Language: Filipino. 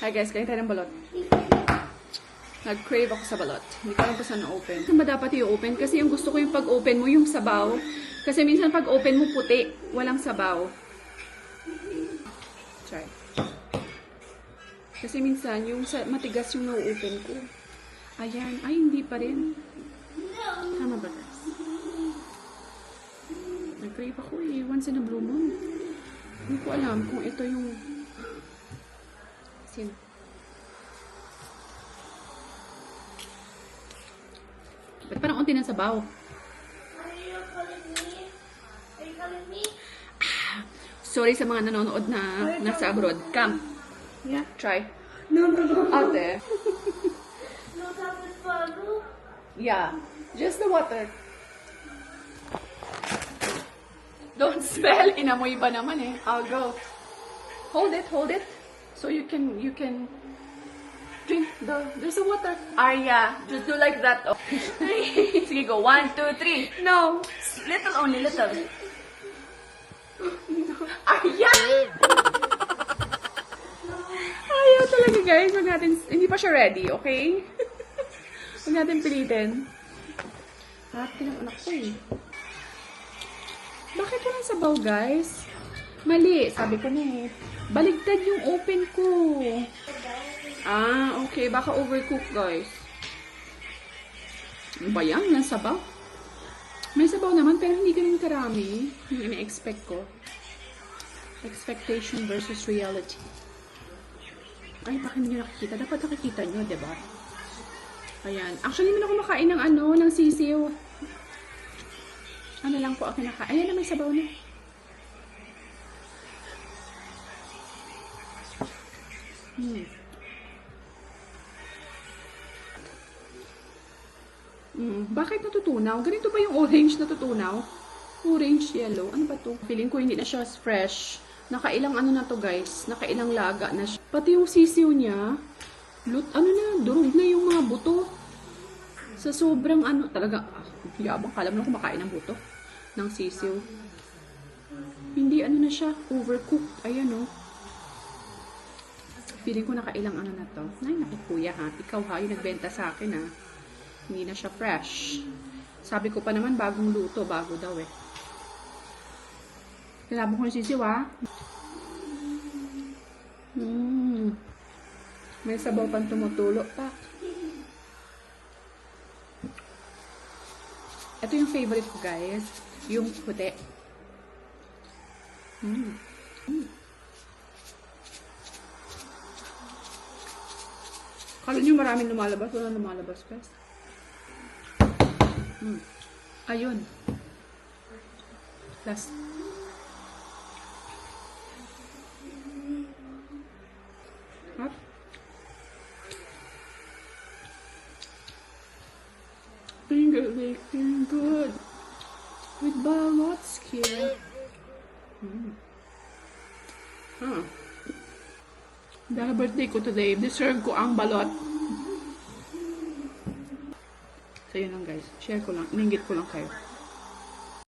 Hi guys, kain tayo ng balot. Nag-crave ako sa balot. Hindi ko alam kung saan na-open. Saan ba dapat i-open? Kasi yung gusto ko yung pag-open mo, yung sabaw. Kasi minsan pag-open mo puti, walang sabaw. Try. Kasi minsan, yung matigas yung na-open ko. Ayan. Ay, hindi pa rin. Tama ba guys? Nag-crave ako eh. Once in a blue moon. Hindi ko alam kung ito yung... Sin. Ba't parang unti ng sabaw? Are you calling me? Are you calling me? Sorry sa mga nanonood na nasa abroad. Come. Yeah, try. No, no, no. Ate. No tapos bago. Yeah. Just the water. Don't smell. Inamoy ba naman eh. I'll go. Hold it, hold it. So you can, you can drink the, there's a water. Arya, just do like that. Oh. Sige, go. One, two, three. No. Little only, little. Arya! Ayaw talaga guys. Huwag natin, hindi pa siya ready, okay? Huwag natin pilitin. Happy ng anak ko eh. Bakit walang sabaw, guys? Mali, sabi ko na eh. Baligtad yung open ko. Ah, okay. Baka overcook, guys. Ano ba yan? Walang sabaw? May sabaw naman, pero hindi ganun karami. Yung ina-expect ko. Expectation versus reality. Ay, bakit hindi nyo nakikita? Dapat nakikita nyo, di ba? Ayan. Actually, hindi ako makain ng ano, ng sisiw. Ano lang po ako kinakain. Ayan na, may sabaw na. Hmm. Hmm. Bakit natutunaw? Ganito ba yung orange natutunaw? Orange, yellow. Ano ba to? Feeling ko hindi na siya fresh. Nakailang ano na to guys. Nakailang laga na siya. Pati yung sisiw niya, lut, ano na, durog na yung mga buto. Sa sobrang ano, talaga, ah, yabang kalam na kumakain ng buto ng sisiw. Hindi ano na siya, overcooked. Ayan oh. Feeling ko nakailang ano na to. Ay, naku kuya ha. Ikaw ha, yung nagbenta sa akin ha. Hindi na siya fresh. Sabi ko pa naman, bagong luto. Bago daw eh. Kailangan ko yung sisiw. Mm. May sabaw pang tumutulo pa. Ito yung favorite ko, guys. Yung puti. Mm. Mm. Kala nyo maraming lumalabas. Wala lumalabas, guys. Mm. Ayun. Last. Finger licking good. With ballots here. Mm. Huh. Dahil birthday ko today, deserve ko ang balot. So yun lang guys. Share ko lang. Iningit ko lang kayo.